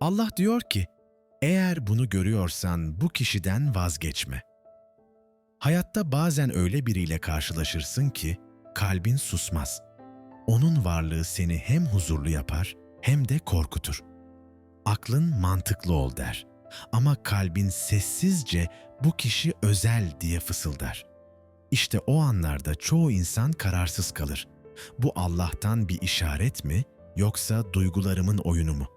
Allah diyor ki, eğer bunu görüyorsan bu kişiden vazgeçme. Hayatta bazen öyle biriyle karşılaşırsın ki kalbin susmaz. Onun varlığı seni hem huzurlu yapar hem de korkutur. Aklın mantıklı ol der ama kalbin sessizce bu kişi özel diye fısıldar. İşte o anlarda çoğu insan kararsız kalır. Bu Allah'tan bir işaret mi yoksa duygularımın oyunu mu?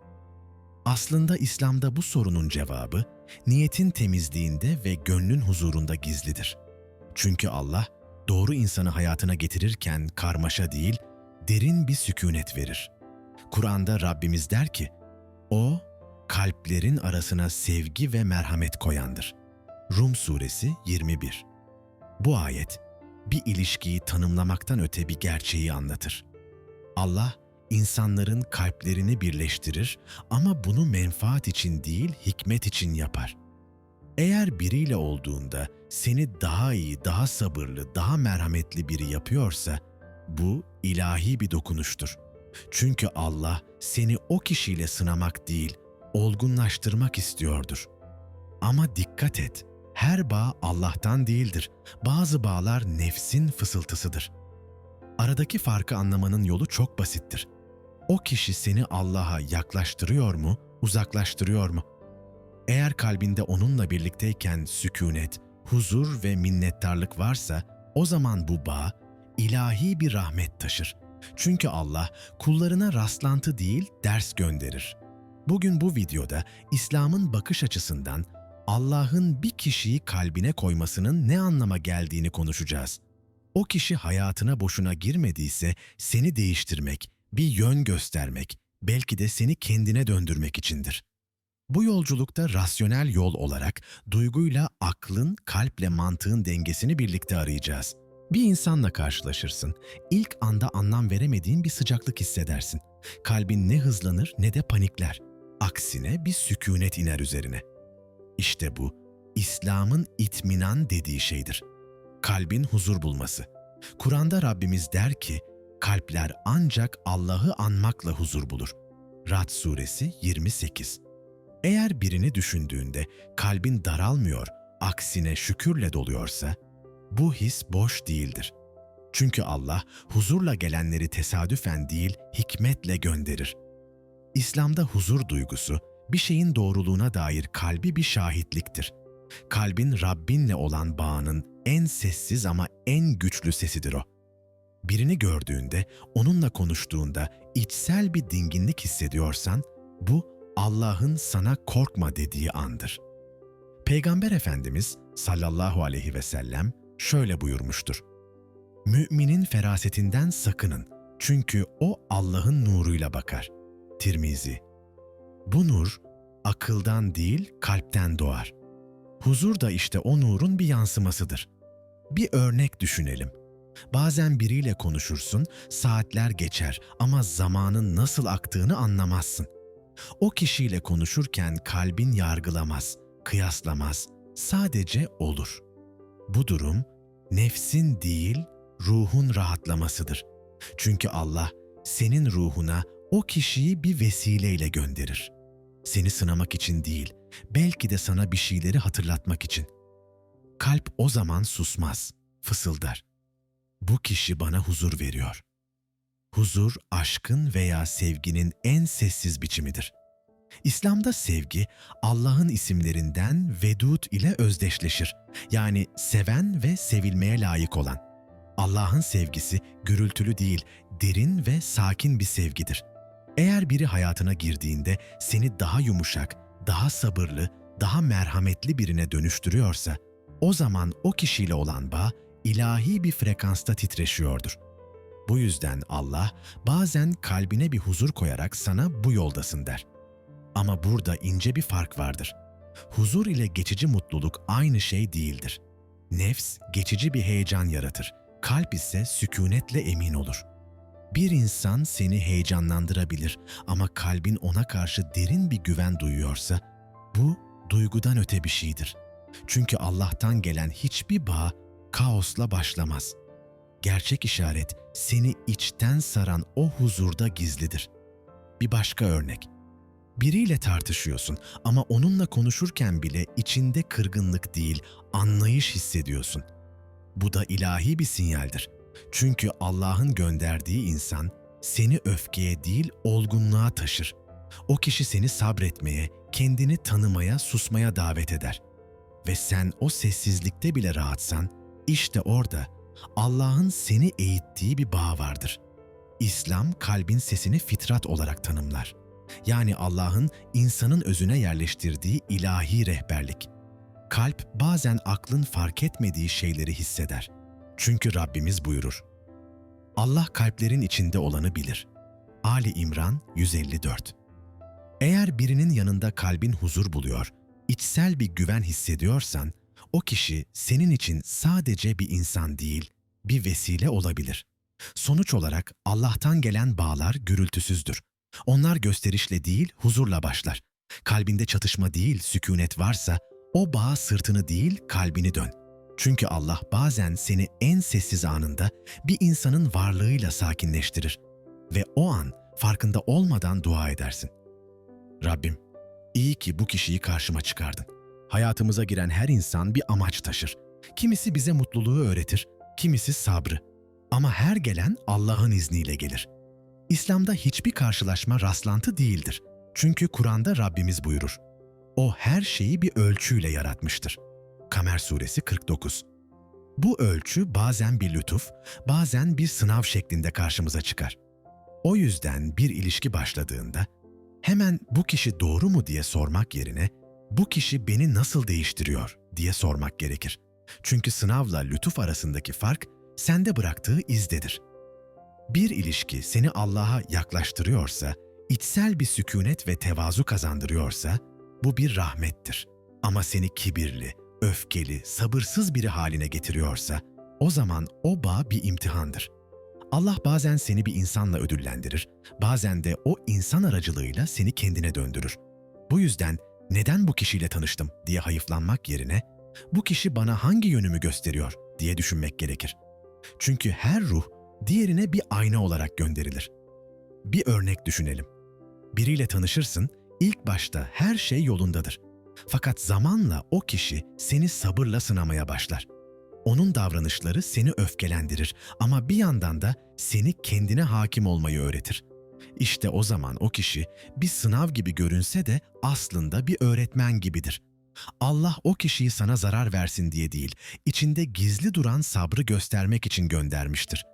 Aslında İslam'da bu sorunun cevabı niyetin temizliğinde ve gönlün huzurunda gizlidir. Çünkü Allah doğru insanı hayatına getirirken karmaşa değil, derin bir sükunet verir. Kur'an'da Rabbimiz der ki, O, kalplerin arasına sevgi ve merhamet koyandır. Rum Suresi 21 Bu ayet, bir ilişkiyi tanımlamaktan öte bir gerçeği anlatır. Allah, insanların kalplerini birleştirir ama bunu menfaat için değil, hikmet için yapar. Eğer biriyle olduğunda seni daha iyi, daha sabırlı, daha merhametli biri yapıyorsa bu ilahi bir dokunuştur. Çünkü Allah seni o kişiyle sınamak değil, olgunlaştırmak istiyordur. Ama dikkat et, her bağ Allah'tan değildir. Bazı bağlar nefsin fısıltısıdır. Aradaki farkı anlamanın yolu çok basittir. O kişi seni Allah'a yaklaştırıyor mu, uzaklaştırıyor mu? Eğer kalbinde onunla birlikteyken sükunet, huzur ve minnettarlık varsa o zaman bu bağ ilahi bir rahmet taşır. Çünkü Allah kullarına rastlantı değil ders gönderir. Bugün bu videoda İslam'ın bakış açısından Allah'ın bir kişiyi kalbine koymasının ne anlama geldiğini konuşacağız. O kişi hayatına boşuna girmediyse seni değiştirmek, bir yön göstermek, belki de seni kendine döndürmek içindir. Bu yolculukta rasyonel yol olarak duyguyla aklın, kalple mantığın dengesini birlikte arayacağız. Bir insanla karşılaşırsın. İlk anda anlam veremediğin bir sıcaklık hissedersin. Kalbin ne hızlanır ne de panikler. Aksine bir sükunet iner üzerine. İşte bu, İslam'ın itminan dediği şeydir. Kalbin huzur bulması. Kur'an'da Rabbimiz der ki, kalpler ancak Allah'ı anmakla huzur bulur. Rad Suresi 28 Eğer birini düşündüğünde kalbin daralmıyor, aksine şükürle doluyorsa, bu his boş değildir. Çünkü Allah huzurla gelenleri tesadüfen değil, hikmetle gönderir. İslam'da huzur duygusu, bir şeyin doğruluğuna dair kalbi bir şahitliktir. Kalbin Rabbinle olan bağının en sessiz ama en güçlü sesidir o. Birini gördüğünde, onunla konuştuğunda içsel bir dinginlik hissediyorsan, bu Allah'ın sana korkma dediği andır. Peygamber Efendimiz sallallahu aleyhi ve sellem şöyle buyurmuştur. Müminin ferasetinden sakının çünkü o Allah'ın nuruyla bakar. Tirmizi Bu nur akıldan değil kalpten doğar. Huzur da işte o nurun bir yansımasıdır. Bir örnek düşünelim. Bazen biriyle konuşursun, saatler geçer ama zamanın nasıl aktığını anlamazsın. O kişiyle konuşurken kalbin yargılamaz, kıyaslamaz, sadece olur. Bu durum nefsin değil, ruhun rahatlamasıdır. Çünkü Allah senin ruhuna o kişiyi bir vesileyle gönderir. Seni sınamak için değil, belki de sana bir şeyleri hatırlatmak için. Kalp o zaman susmaz, fısıldar. Bu kişi bana huzur veriyor. Huzur, aşkın veya sevginin en sessiz biçimidir. İslam'da sevgi Allah'ın isimlerinden Vedud ile özdeşleşir. Yani seven ve sevilmeye layık olan. Allah'ın sevgisi gürültülü değil, derin ve sakin bir sevgidir. Eğer biri hayatına girdiğinde seni daha yumuşak, daha sabırlı, daha merhametli birine dönüştürüyorsa, o zaman o kişiyle olan bağ ilahi bir frekansta titreşiyordur. Bu yüzden Allah bazen kalbine bir huzur koyarak sana bu yoldasın der. Ama burada ince bir fark vardır. Huzur ile geçici mutluluk aynı şey değildir. Nefs geçici bir heyecan yaratır, kalp ise sükunetle emin olur. Bir insan seni heyecanlandırabilir ama kalbin ona karşı derin bir güven duyuyorsa, bu duygudan öte bir şeydir. Çünkü Allah'tan gelen hiçbir bağ kaosla başlamaz. Gerçek işaret seni içten saran o huzurda gizlidir. Bir başka örnek. Biriyle tartışıyorsun ama onunla konuşurken bile içinde kırgınlık değil, anlayış hissediyorsun. Bu da ilahi bir sinyaldir. Çünkü Allah'ın gönderdiği insan seni öfkeye değil olgunluğa taşır. O kişi seni sabretmeye, kendini tanımaya, susmaya davet eder. Ve sen o sessizlikte bile rahatsan, işte orada Allah'ın seni eğittiği bir bağ vardır. İslam kalbin sesini fitrat olarak tanımlar. Yani Allah'ın insanın özüne yerleştirdiği ilahi rehberlik. Kalp bazen aklın fark etmediği şeyleri hisseder. Çünkü Rabbimiz buyurur. Allah kalplerin içinde olanı bilir. Ali İmran 154 Eğer birinin yanında kalbin huzur buluyor, içsel bir güven hissediyorsan, o kişi senin için sadece bir insan değil, bir vesile olabilir. Sonuç olarak Allah'tan gelen bağlar gürültüsüzdür. Onlar gösterişle değil, huzurla başlar. Kalbinde çatışma değil, sükunet varsa, o bağa sırtını değil, kalbini dön. Çünkü Allah bazen seni en sessiz anında bir insanın varlığıyla sakinleştirir ve o an farkında olmadan dua edersin. Rabbim, iyi ki bu kişiyi karşıma çıkardın. Hayatımıza giren her insan bir amaç taşır. Kimisi bize mutluluğu öğretir, kimisi sabrı. Ama her gelen Allah'ın izniyle gelir. İslam'da hiçbir karşılaşma rastlantı değildir. Çünkü Kur'an'da Rabbimiz buyurur. O her şeyi bir ölçüyle yaratmıştır. Kamer Suresi 49 Bu ölçü bazen bir lütuf, bazen bir sınav şeklinde karşımıza çıkar. O yüzden bir ilişki başladığında hemen bu kişi doğru mu diye sormak yerine bu kişi beni nasıl değiştiriyor diye sormak gerekir. Çünkü sınavla lütuf arasındaki fark sende bıraktığı izdedir. Bir ilişki seni Allah'a yaklaştırıyorsa, içsel bir sükunet ve tevazu kazandırıyorsa bu bir rahmettir. Ama seni kibirli, öfkeli, sabırsız biri haline getiriyorsa o zaman o bağ bir imtihandır. Allah bazen seni bir insanla ödüllendirir, bazen de o insan aracılığıyla seni kendine döndürür. Bu yüzden neden bu kişiyle tanıştım diye hayıflanmak yerine bu kişi bana hangi yönümü gösteriyor diye düşünmek gerekir. Çünkü her ruh diğerine bir ayna olarak gönderilir. Bir örnek düşünelim. Biriyle tanışırsın, ilk başta her şey yolundadır. Fakat zamanla o kişi seni sabırla sınamaya başlar. Onun davranışları seni öfkelendirir ama bir yandan da seni kendine hakim olmayı öğretir. İşte o zaman o kişi bir sınav gibi görünse de aslında bir öğretmen gibidir. Allah o kişiyi sana zarar versin diye değil, içinde gizli duran sabrı göstermek için göndermiştir.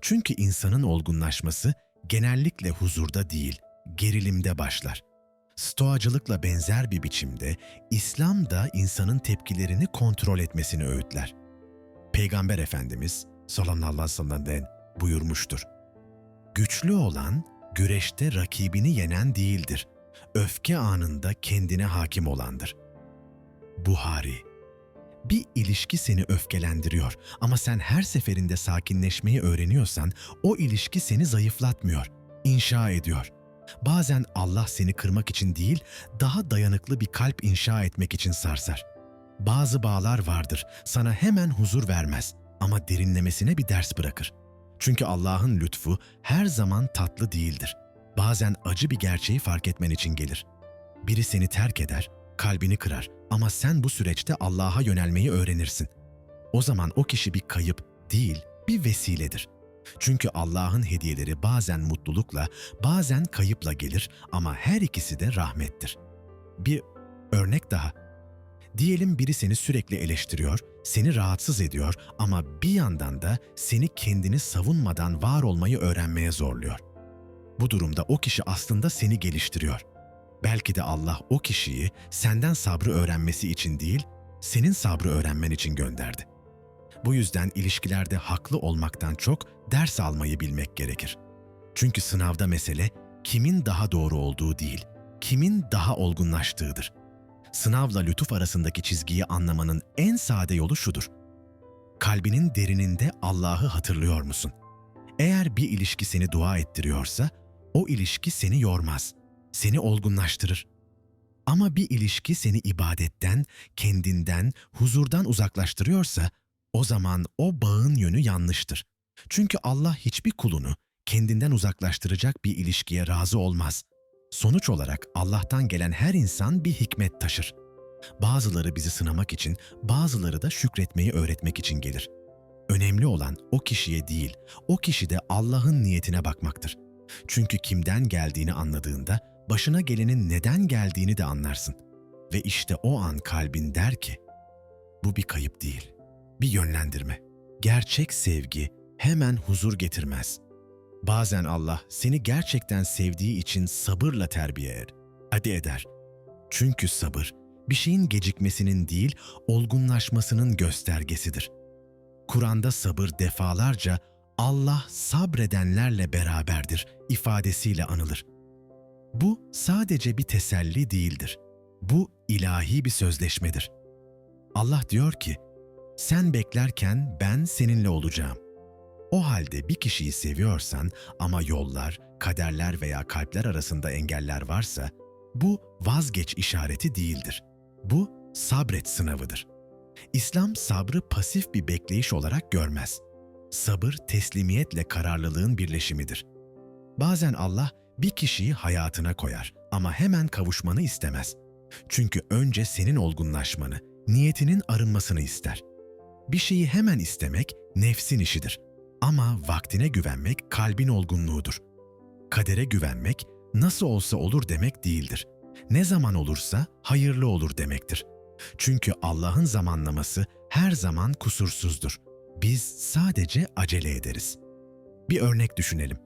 Çünkü insanın olgunlaşması genellikle huzurda değil, gerilimde başlar. Stoacılıkla benzer bir biçimde İslam da insanın tepkilerini kontrol etmesini öğütler. Peygamber Efendimiz sallallahu aleyhi ve sellem'den buyurmuştur. Güçlü olan güreşte rakibini yenen değildir. Öfke anında kendine hakim olandır. Buhari bir ilişki seni öfkelendiriyor ama sen her seferinde sakinleşmeyi öğreniyorsan o ilişki seni zayıflatmıyor, inşa ediyor. Bazen Allah seni kırmak için değil, daha dayanıklı bir kalp inşa etmek için sarsar. Bazı bağlar vardır, sana hemen huzur vermez ama derinlemesine bir ders bırakır. Çünkü Allah'ın lütfu her zaman tatlı değildir. Bazen acı bir gerçeği fark etmen için gelir. Biri seni terk eder, kalbini kırar ama sen bu süreçte Allah'a yönelmeyi öğrenirsin. O zaman o kişi bir kayıp değil, bir vesiledir. Çünkü Allah'ın hediyeleri bazen mutlulukla, bazen kayıpla gelir ama her ikisi de rahmettir. Bir örnek daha. Diyelim biri seni sürekli eleştiriyor, seni rahatsız ediyor ama bir yandan da seni kendini savunmadan var olmayı öğrenmeye zorluyor. Bu durumda o kişi aslında seni geliştiriyor. Belki de Allah o kişiyi senden sabrı öğrenmesi için değil, senin sabrı öğrenmen için gönderdi. Bu yüzden ilişkilerde haklı olmaktan çok ders almayı bilmek gerekir. Çünkü sınavda mesele kimin daha doğru olduğu değil, kimin daha olgunlaştığıdır. Sınavla lütuf arasındaki çizgiyi anlamanın en sade yolu şudur. Kalbinin derininde Allah'ı hatırlıyor musun? Eğer bir ilişki seni dua ettiriyorsa, o ilişki seni yormaz, seni olgunlaştırır. Ama bir ilişki seni ibadetten, kendinden, huzurdan uzaklaştırıyorsa, o zaman o bağın yönü yanlıştır. Çünkü Allah hiçbir kulunu kendinden uzaklaştıracak bir ilişkiye razı olmaz. Sonuç olarak Allah'tan gelen her insan bir hikmet taşır. Bazıları bizi sınamak için, bazıları da şükretmeyi öğretmek için gelir. Önemli olan o kişiye değil, o kişide Allah'ın niyetine bakmaktır. Çünkü kimden geldiğini anladığında başına gelenin neden geldiğini de anlarsın. Ve işte o an kalbin der ki, bu bir kayıp değil, bir yönlendirme. Gerçek sevgi hemen huzur getirmez. Bazen Allah seni gerçekten sevdiği için sabırla terbiye eder. Hadi eder. Çünkü sabır bir şeyin gecikmesinin değil, olgunlaşmasının göstergesidir. Kur'an'da sabır defalarca Allah sabredenlerle beraberdir ifadesiyle anılır. Bu sadece bir teselli değildir. Bu ilahi bir sözleşmedir. Allah diyor ki, sen beklerken ben seninle olacağım. O halde bir kişiyi seviyorsan ama yollar, kaderler veya kalpler arasında engeller varsa, bu vazgeç işareti değildir. Bu sabret sınavıdır. İslam sabrı pasif bir bekleyiş olarak görmez. Sabır teslimiyetle kararlılığın birleşimidir. Bazen Allah bir kişiyi hayatına koyar ama hemen kavuşmanı istemez. Çünkü önce senin olgunlaşmanı, niyetinin arınmasını ister. Bir şeyi hemen istemek nefsin işidir. Ama vaktine güvenmek kalbin olgunluğudur. Kadere güvenmek nasıl olsa olur demek değildir. Ne zaman olursa hayırlı olur demektir. Çünkü Allah'ın zamanlaması her zaman kusursuzdur. Biz sadece acele ederiz. Bir örnek düşünelim.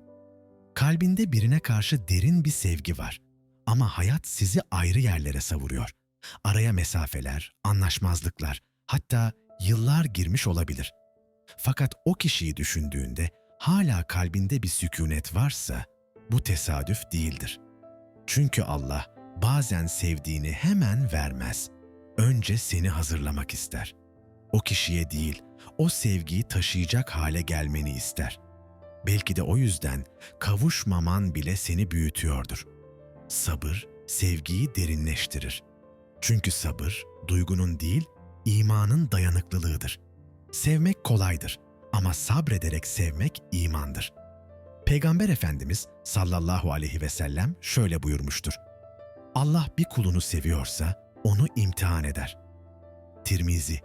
Kalbinde birine karşı derin bir sevgi var. Ama hayat sizi ayrı yerlere savuruyor. Araya mesafeler, anlaşmazlıklar, hatta yıllar girmiş olabilir. Fakat o kişiyi düşündüğünde hala kalbinde bir sükunet varsa bu tesadüf değildir. Çünkü Allah bazen sevdiğini hemen vermez. Önce seni hazırlamak ister. O kişiye değil, o sevgiyi taşıyacak hale gelmeni ister. Belki de o yüzden kavuşmaman bile seni büyütüyordur. Sabır sevgiyi derinleştirir. Çünkü sabır duygunun değil, imanın dayanıklılığıdır. Sevmek kolaydır ama sabrederek sevmek imandır. Peygamber Efendimiz sallallahu aleyhi ve sellem şöyle buyurmuştur. Allah bir kulunu seviyorsa onu imtihan eder. Tirmizi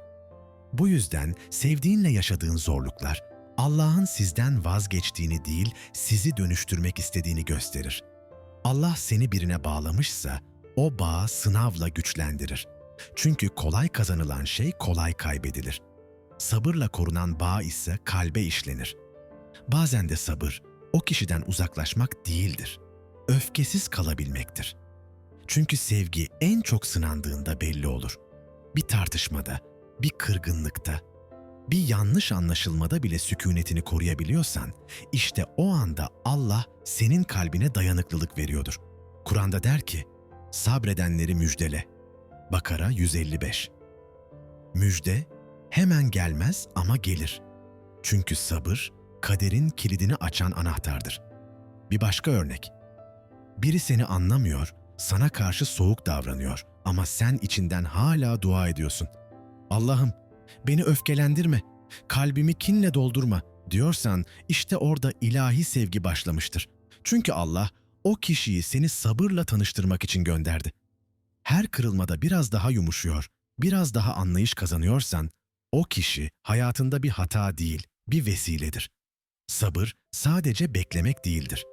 Bu yüzden sevdiğinle yaşadığın zorluklar Allah'ın sizden vazgeçtiğini değil, sizi dönüştürmek istediğini gösterir. Allah seni birine bağlamışsa o bağı sınavla güçlendirir. Çünkü kolay kazanılan şey kolay kaybedilir. Sabırla korunan bağ ise kalbe işlenir. Bazen de sabır o kişiden uzaklaşmak değildir. Öfkesiz kalabilmektir. Çünkü sevgi en çok sınandığında belli olur. Bir tartışmada, bir kırgınlıkta, bir yanlış anlaşılmada bile sükunetini koruyabiliyorsan, işte o anda Allah senin kalbine dayanıklılık veriyordur. Kur'an'da der ki, sabredenleri müjdele. Bakara 155 Müjde hemen gelmez ama gelir. Çünkü sabır, kaderin kilidini açan anahtardır. Bir başka örnek. Biri seni anlamıyor, sana karşı soğuk davranıyor ama sen içinden hala dua ediyorsun. Allah'ım beni öfkelendirme, kalbimi kinle doldurma diyorsan işte orada ilahi sevgi başlamıştır. Çünkü Allah o kişiyi seni sabırla tanıştırmak için gönderdi. Her kırılmada biraz daha yumuşuyor, biraz daha anlayış kazanıyorsan o kişi hayatında bir hata değil, bir vesiledir. Sabır sadece beklemek değildir.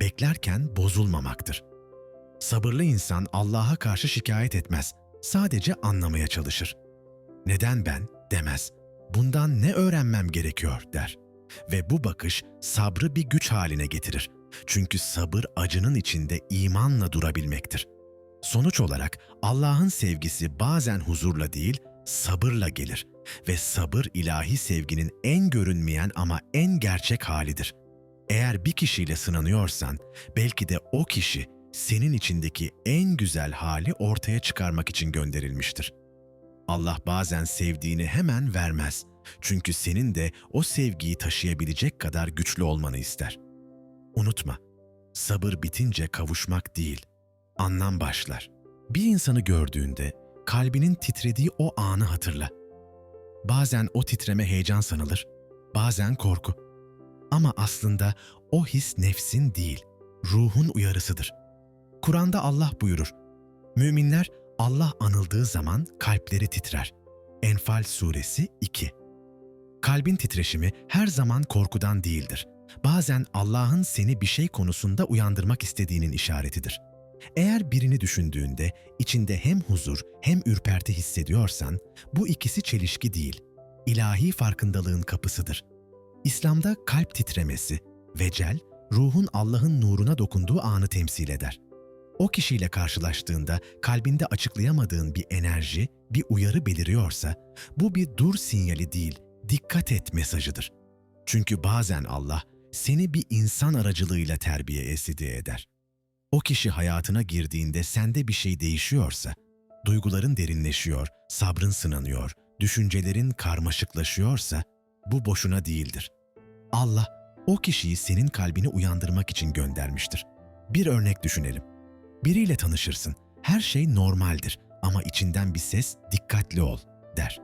Beklerken bozulmamaktır. Sabırlı insan Allah'a karşı şikayet etmez, sadece anlamaya çalışır. Neden ben demez. Bundan ne öğrenmem gerekiyor der. Ve bu bakış sabrı bir güç haline getirir. Çünkü sabır acının içinde imanla durabilmektir. Sonuç olarak Allah'ın sevgisi bazen huzurla değil, sabırla gelir ve sabır ilahi sevginin en görünmeyen ama en gerçek halidir. Eğer bir kişiyle sınanıyorsan, belki de o kişi senin içindeki en güzel hali ortaya çıkarmak için gönderilmiştir. Allah bazen sevdiğini hemen vermez. Çünkü senin de o sevgiyi taşıyabilecek kadar güçlü olmanı ister. Unutma, sabır bitince kavuşmak değil, anlam başlar. Bir insanı gördüğünde kalbinin titrediği o anı hatırla. Bazen o titreme heyecan sanılır, bazen korku. Ama aslında o his nefsin değil, ruhun uyarısıdır. Kur'an'da Allah buyurur. Müminler Allah anıldığı zaman kalpleri titrer. Enfal Suresi 2 Kalbin titreşimi her zaman korkudan değildir. Bazen Allah'ın seni bir şey konusunda uyandırmak istediğinin işaretidir. Eğer birini düşündüğünde içinde hem huzur hem ürperti hissediyorsan bu ikisi çelişki değil, ilahi farkındalığın kapısıdır. İslam'da kalp titremesi, vecel, ruhun Allah'ın nuruna dokunduğu anı temsil eder. O kişiyle karşılaştığında kalbinde açıklayamadığın bir enerji, bir uyarı beliriyorsa, bu bir dur sinyali değil, dikkat et mesajıdır. Çünkü bazen Allah seni bir insan aracılığıyla terbiye esidi eder. O kişi hayatına girdiğinde sende bir şey değişiyorsa, duyguların derinleşiyor, sabrın sınanıyor, düşüncelerin karmaşıklaşıyorsa, bu boşuna değildir. Allah o kişiyi senin kalbini uyandırmak için göndermiştir. Bir örnek düşünelim. Biriyle tanışırsın. Her şey normaldir ama içinden bir ses dikkatli ol der.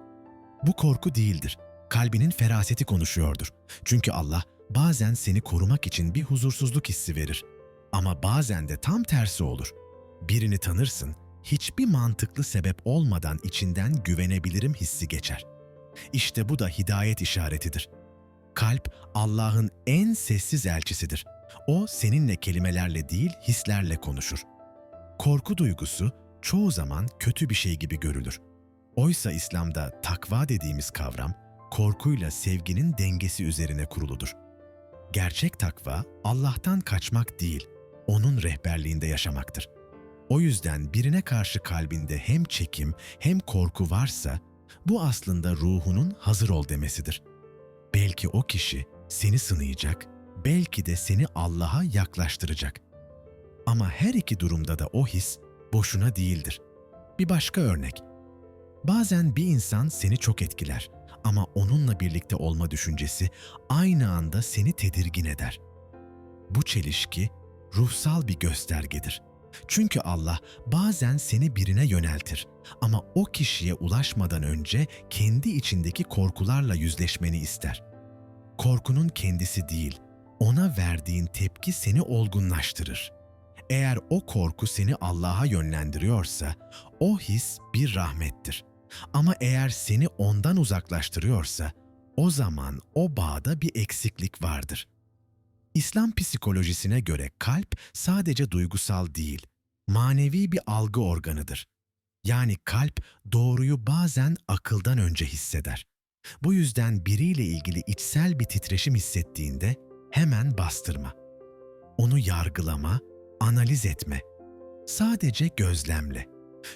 Bu korku değildir. Kalbinin feraseti konuşuyordur. Çünkü Allah bazen seni korumak için bir huzursuzluk hissi verir. Ama bazen de tam tersi olur. Birini tanırsın, hiçbir mantıklı sebep olmadan içinden güvenebilirim hissi geçer. İşte bu da hidayet işaretidir. Kalp Allah'ın en sessiz elçisidir. O seninle kelimelerle değil hislerle konuşur. Korku duygusu çoğu zaman kötü bir şey gibi görülür. Oysa İslam'da takva dediğimiz kavram korkuyla sevginin dengesi üzerine kuruludur. Gerçek takva Allah'tan kaçmak değil, onun rehberliğinde yaşamaktır. O yüzden birine karşı kalbinde hem çekim hem korku varsa bu aslında ruhunun hazır ol demesidir. Belki o kişi seni sınayacak, belki de seni Allah'a yaklaştıracak. Ama her iki durumda da o his boşuna değildir. Bir başka örnek. Bazen bir insan seni çok etkiler ama onunla birlikte olma düşüncesi aynı anda seni tedirgin eder. Bu çelişki ruhsal bir göstergedir. Çünkü Allah bazen seni birine yöneltir ama o kişiye ulaşmadan önce kendi içindeki korkularla yüzleşmeni ister. Korkunun kendisi değil, ona verdiğin tepki seni olgunlaştırır. Eğer o korku seni Allah'a yönlendiriyorsa, o his bir rahmettir. Ama eğer seni ondan uzaklaştırıyorsa, o zaman o bağda bir eksiklik vardır. İslam psikolojisine göre kalp sadece duygusal değil, manevi bir algı organıdır. Yani kalp doğruyu bazen akıldan önce hisseder. Bu yüzden biriyle ilgili içsel bir titreşim hissettiğinde hemen bastırma. Onu yargılama, analiz etme. Sadece gözlemle.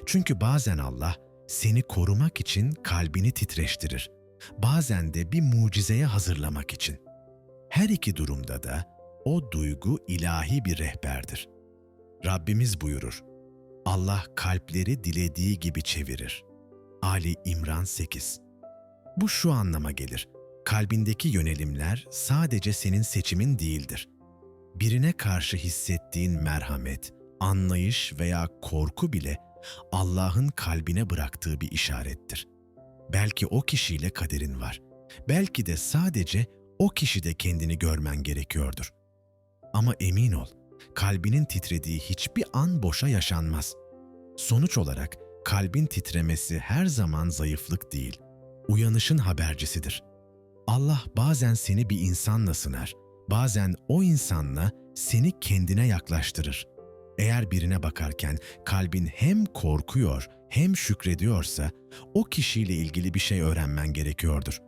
Çünkü bazen Allah seni korumak için kalbini titreştirir. Bazen de bir mucizeye hazırlamak için. Her iki durumda da o duygu ilahi bir rehberdir. Rabbimiz buyurur. Allah kalpleri dilediği gibi çevirir. Ali İmran 8 Bu şu anlama gelir. Kalbindeki yönelimler sadece senin seçimin değildir. Birine karşı hissettiğin merhamet, anlayış veya korku bile Allah'ın kalbine bıraktığı bir işarettir. Belki o kişiyle kaderin var. Belki de sadece o kişide kendini görmen gerekiyordur. Ama emin ol, kalbinin titrediği hiçbir an boşa yaşanmaz. Sonuç olarak kalbin titremesi her zaman zayıflık değil, uyanışın habercisidir. Allah bazen seni bir insanla sınar, bazen o insanla seni kendine yaklaştırır. Eğer birine bakarken kalbin hem korkuyor hem şükrediyorsa o kişiyle ilgili bir şey öğrenmen gerekiyordur.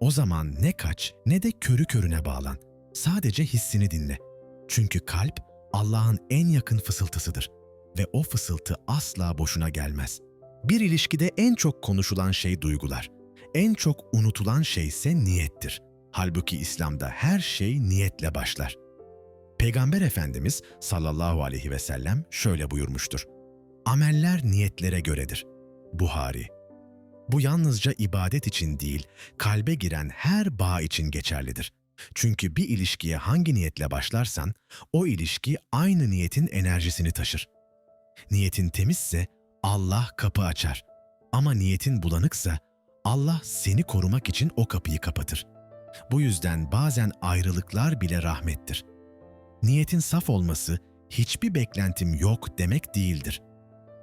O zaman ne kaç ne de körü körüne bağlan. Sadece hissini dinle. Çünkü kalp Allah'ın en yakın fısıltısıdır ve o fısıltı asla boşuna gelmez. Bir ilişkide en çok konuşulan şey duygular. En çok unutulan şey ise niyettir. Halbuki İslam'da her şey niyetle başlar. Peygamber Efendimiz sallallahu aleyhi ve sellem şöyle buyurmuştur. Ameller niyetlere göredir. Buhari Bu yalnızca ibadet için değil, kalbe giren her bağ için geçerlidir. Çünkü bir ilişkiye hangi niyetle başlarsan, o ilişki aynı niyetin enerjisini taşır. Niyetin temizse Allah kapı açar. Ama niyetin bulanıksa Allah seni korumak için o kapıyı kapatır. Bu yüzden bazen ayrılıklar bile rahmettir. Niyetin saf olması hiçbir beklentim yok demek değildir.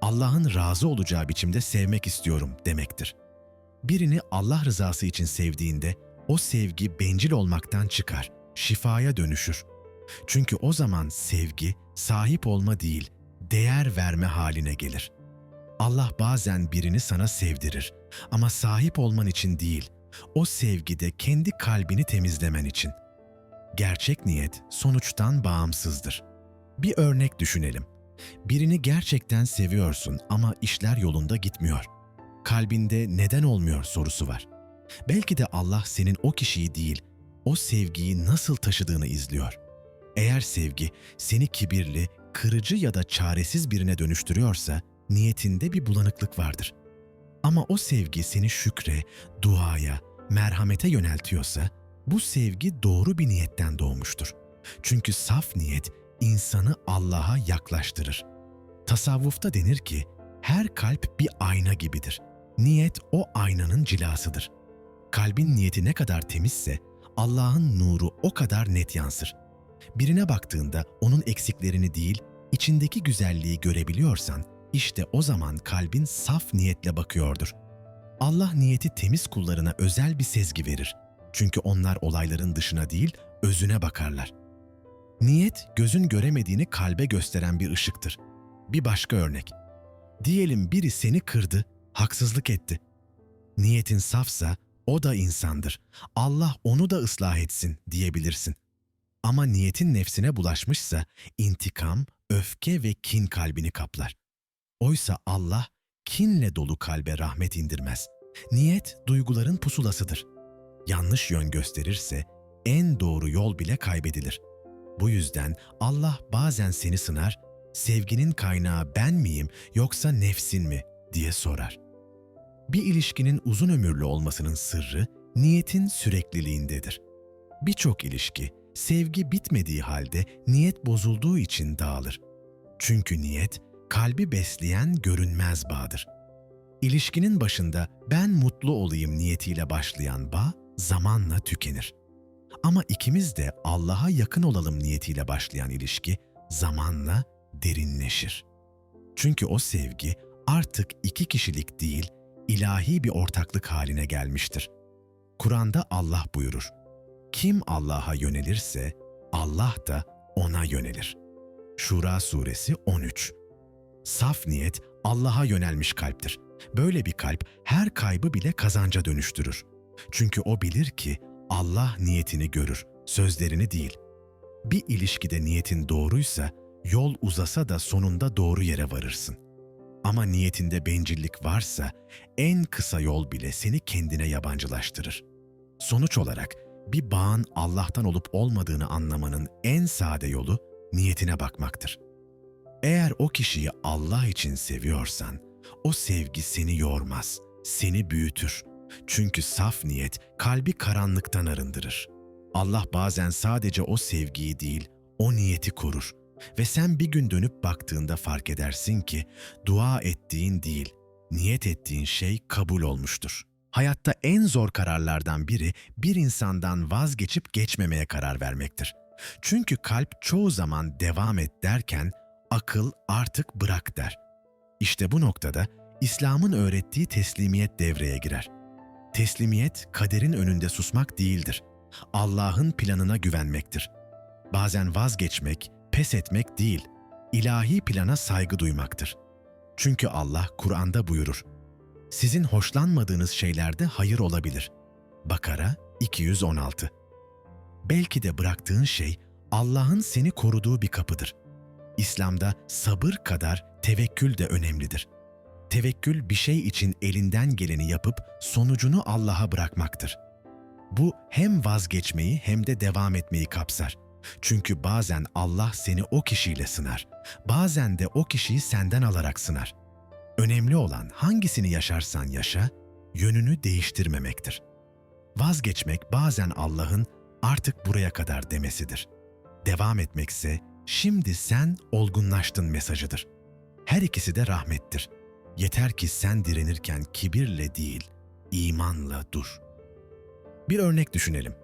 Allah'ın razı olacağı biçimde sevmek istiyorum demektir. Birini Allah rızası için sevdiğinde o sevgi bencil olmaktan çıkar, şifaya dönüşür. Çünkü o zaman sevgi sahip olma değil, değer verme haline gelir. Allah bazen birini sana sevdirir ama sahip olman için değil, o sevgide kendi kalbini temizlemen için. Gerçek niyet sonuçtan bağımsızdır. Bir örnek düşünelim. Birini gerçekten seviyorsun ama işler yolunda gitmiyor. Kalbinde neden olmuyor sorusu var. Belki de Allah senin o kişiyi değil, o sevgiyi nasıl taşıdığını izliyor. Eğer sevgi seni kibirli, kırıcı ya da çaresiz birine dönüştürüyorsa niyetinde bir bulanıklık vardır. Ama o sevgi seni şükre, duaya, merhamete yöneltiyorsa bu sevgi doğru bir niyetten doğmuştur. Çünkü saf niyet insanı Allah'a yaklaştırır. Tasavvufta denir ki her kalp bir ayna gibidir. Niyet o aynanın cilasıdır. Kalbin niyeti ne kadar temizse Allah'ın nuru o kadar net yansır. Birine baktığında onun eksiklerini değil, içindeki güzelliği görebiliyorsan işte o zaman kalbin saf niyetle bakıyordur. Allah niyeti temiz kullarına özel bir sezgi verir. Çünkü onlar olayların dışına değil, özüne bakarlar. Niyet, gözün göremediğini kalbe gösteren bir ışıktır. Bir başka örnek. Diyelim biri seni kırdı, haksızlık etti. Niyetin safsa, o da insandır. Allah onu da ıslah etsin diyebilirsin. Ama niyetin nefsine bulaşmışsa intikam, öfke ve kin kalbini kaplar. Oysa Allah kinle dolu kalbe rahmet indirmez. Niyet duyguların pusulasıdır. Yanlış yön gösterirse en doğru yol bile kaybedilir. Bu yüzden Allah bazen seni sınar, sevginin kaynağı ben miyim yoksa nefsin mi diye sorar. Bir ilişkinin uzun ömürlü olmasının sırrı niyetin sürekliliğindedir. Birçok ilişki sevgi bitmediği halde niyet bozulduğu için dağılır. Çünkü niyet kalbi besleyen görünmez bağdır. İlişkinin başında ben mutlu olayım niyetiyle başlayan bağ zamanla tükenir. Ama ikimiz de Allah'a yakın olalım niyetiyle başlayan ilişki zamanla derinleşir. Çünkü o sevgi artık iki kişilik değil, ilahi bir ortaklık haline gelmiştir. Kur'an'da Allah buyurur. Kim Allah'a yönelirse Allah da ona yönelir. Şura suresi 13 Saf niyet Allah'a yönelmiş kalptir. Böyle bir kalp her kaybı bile kazanca dönüştürür. Çünkü o bilir ki Allah niyetini görür, sözlerini değil. Bir ilişkide niyetin doğruysa yol uzasa da sonunda doğru yere varırsın. Ama niyetinde bencillik varsa en kısa yol bile seni kendine yabancılaştırır. Sonuç olarak bir bağın Allah'tan olup olmadığını anlamanın en sade yolu niyetine bakmaktır. Eğer o kişiyi Allah için seviyorsan, o sevgi seni yormaz, seni büyütür. Çünkü saf niyet kalbi karanlıktan arındırır. Allah bazen sadece o sevgiyi değil, o niyeti korur. Ve sen bir gün dönüp baktığında fark edersin ki dua ettiğin değil, niyet ettiğin şey kabul olmuştur. Hayatta en zor kararlardan biri bir insandan vazgeçip geçmemeye karar vermektir. Çünkü kalp çoğu zaman devam et derken akıl artık bırak der. İşte bu noktada İslam'ın öğrettiği teslimiyet devreye girer. Teslimiyet kaderin önünde susmak değildir. Allah'ın planına güvenmektir. Bazen vazgeçmek, pes etmek değil, ilahi plana saygı duymaktır. Çünkü Allah Kur'an'da buyurur. Sizin hoşlanmadığınız şeylerde hayır olabilir. Bakara 216 Belki de bıraktığın şey Allah'ın seni koruduğu bir kapıdır. İslam'da sabır kadar tevekkül de önemlidir. Tevekkül bir şey için elinden geleni yapıp sonucunu Allah'a bırakmaktır. Bu hem vazgeçmeyi hem de devam etmeyi kapsar. Çünkü bazen Allah seni o kişiyle sınar. Bazen de o kişiyi senden alarak sınar. Önemli olan hangisini yaşarsan yaşa, yönünü değiştirmemektir. Vazgeçmek bazen Allah'ın artık buraya kadar demesidir. Devam etmekse şimdi sen olgunlaştın mesajıdır. Her ikisi de rahmettir. Yeter ki sen direnirken kibirle değil, imanla dur. Bir örnek düşünelim.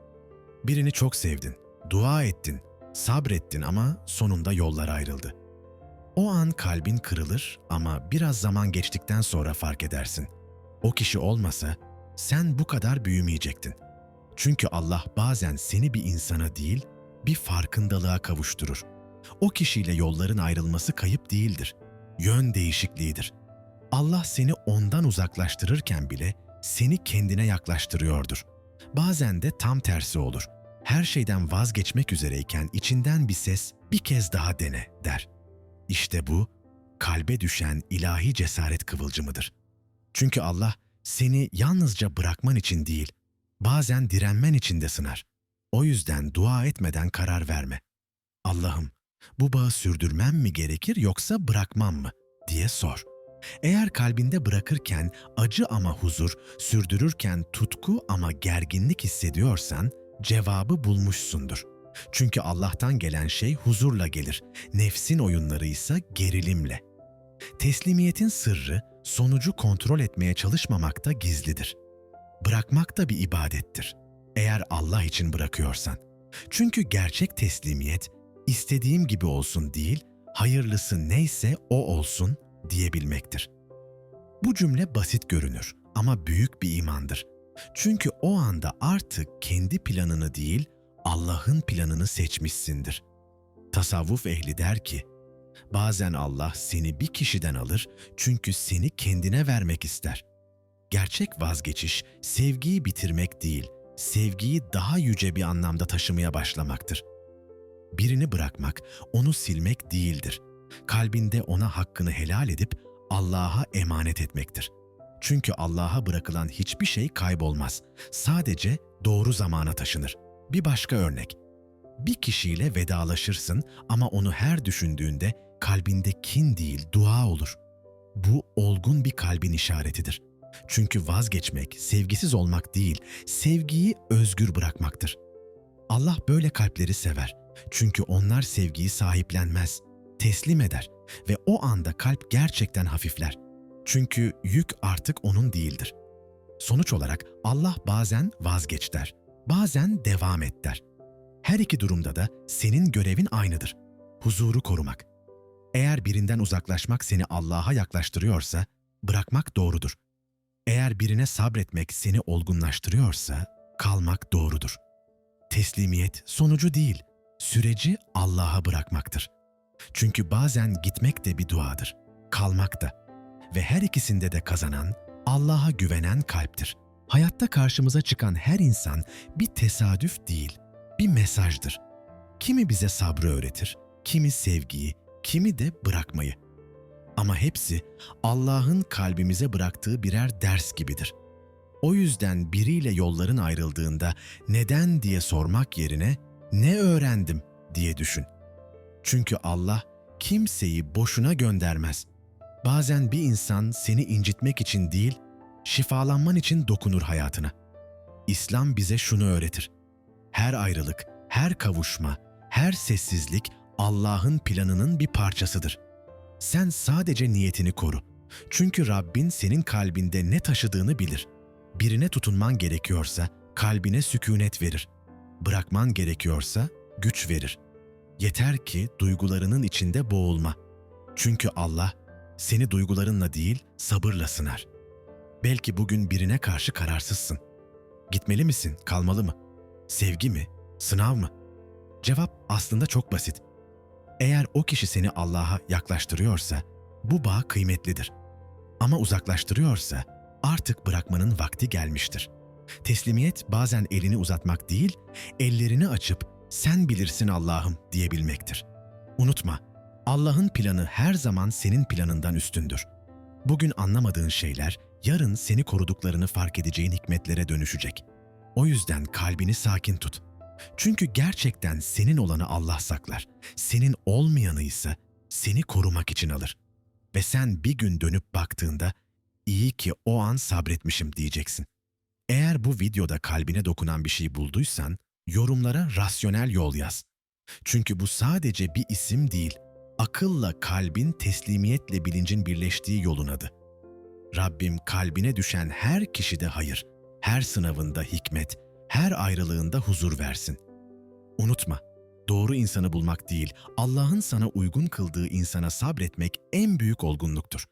Birini çok sevdin, dua ettin Sabrettin ama sonunda yollar ayrıldı. O an kalbin kırılır ama biraz zaman geçtikten sonra fark edersin. O kişi olmasa sen bu kadar büyümeyecektin. Çünkü Allah bazen seni bir insana değil, bir farkındalığa kavuşturur. O kişiyle yolların ayrılması kayıp değildir. Yön değişikliğidir. Allah seni ondan uzaklaştırırken bile seni kendine yaklaştırıyordur. Bazen de tam tersi olur. Her şeyden vazgeçmek üzereyken içinden bir ses bir kez daha dene der. İşte bu kalbe düşen ilahi cesaret kıvılcımıdır. Çünkü Allah seni yalnızca bırakman için değil, bazen direnmen için de sınar. O yüzden dua etmeden karar verme. Allah'ım, bu bağı sürdürmem mi gerekir yoksa bırakmam mı diye sor. Eğer kalbinde bırakırken acı ama huzur, sürdürürken tutku ama gerginlik hissediyorsan cevabı bulmuşsundur. Çünkü Allah'tan gelen şey huzurla gelir, nefsin oyunları ise gerilimle. Teslimiyetin sırrı sonucu kontrol etmeye çalışmamakta gizlidir. Bırakmak da bir ibadettir. Eğer Allah için bırakıyorsan. Çünkü gerçek teslimiyet istediğim gibi olsun değil, hayırlısı neyse o olsun diyebilmektir. Bu cümle basit görünür ama büyük bir imandır. Çünkü o anda artık kendi planını değil, Allah'ın planını seçmişsindir. Tasavvuf ehli der ki, bazen Allah seni bir kişiden alır çünkü seni kendine vermek ister. Gerçek vazgeçiş, sevgiyi bitirmek değil, sevgiyi daha yüce bir anlamda taşımaya başlamaktır. Birini bırakmak, onu silmek değildir. Kalbinde ona hakkını helal edip Allah'a emanet etmektir. Çünkü Allah'a bırakılan hiçbir şey kaybolmaz. Sadece doğru zamana taşınır. Bir başka örnek. Bir kişiyle vedalaşırsın ama onu her düşündüğünde kalbinde kin değil dua olur. Bu olgun bir kalbin işaretidir. Çünkü vazgeçmek, sevgisiz olmak değil, sevgiyi özgür bırakmaktır. Allah böyle kalpleri sever. Çünkü onlar sevgiyi sahiplenmez, teslim eder ve o anda kalp gerçekten hafifler. Çünkü yük artık onun değildir. Sonuç olarak Allah bazen vazgeç der, bazen devam et der. Her iki durumda da senin görevin aynıdır. Huzuru korumak. Eğer birinden uzaklaşmak seni Allah'a yaklaştırıyorsa, bırakmak doğrudur. Eğer birine sabretmek seni olgunlaştırıyorsa, kalmak doğrudur. Teslimiyet sonucu değil, süreci Allah'a bırakmaktır. Çünkü bazen gitmek de bir duadır, kalmak da. Ve her ikisinde de kazanan, Allah'a güvenen kalptir. Hayatta karşımıza çıkan her insan bir tesadüf değil, bir mesajdır. Kimi bize sabrı öğretir, kimi sevgiyi, kimi de bırakmayı. Ama hepsi Allah'ın kalbimize bıraktığı birer ders gibidir. O yüzden biriyle yolların ayrıldığında neden diye sormak yerine ne öğrendim diye düşün. Çünkü Allah kimseyi boşuna göndermez. Bazen bir insan seni incitmek için değil, şifalanman için dokunur hayatına. İslam bize şunu öğretir. Her ayrılık, her kavuşma, her sessizlik Allah'ın planının bir parçasıdır. Sen sadece niyetini koru. Çünkü Rabbin senin kalbinde ne taşıdığını bilir. Birine tutunman gerekiyorsa kalbine sükunet verir. Bırakman gerekiyorsa güç verir. Yeter ki duygularının içinde boğulma. Çünkü Allah seni duygularınla değil sabırla sınar. Belki bugün birine karşı kararsızsın. Gitmeli misin, kalmalı mı? Sevgi mi, sınav mı? Cevap aslında çok basit. Eğer o kişi seni Allah'a yaklaştırıyorsa bu bağ kıymetlidir. Ama uzaklaştırıyorsa artık bırakmanın vakti gelmiştir. Teslimiyet bazen elini uzatmak değil, ellerini açıp sen bilirsin Allah'ım diyebilmektir. Unutma, Allah'ın planı her zaman senin planından üstündür. Bugün anlamadığın şeyler yarın seni koruduklarını fark edeceğin hikmetlere dönüşecek. O yüzden kalbini sakin tut. Çünkü gerçekten senin olanı Allah saklar. Senin olmayanı ise seni korumak için alır. Ve sen bir gün dönüp baktığında iyi ki o an sabretmişim diyeceksin. Eğer bu videoda kalbine dokunan bir şey bulduysan yorumlara rasyonel yol yaz. Çünkü bu sadece bir isim değil, akılla kalbin teslimiyetle bilincin birleştiği yolun adı. Rabbim kalbine düşen her kişide hayır, her sınavında hikmet, her ayrılığında huzur versin. Unutma, Doğru insanı bulmak değil, Allah'ın sana uygun kıldığı insana sabretmek en büyük olgunluktur.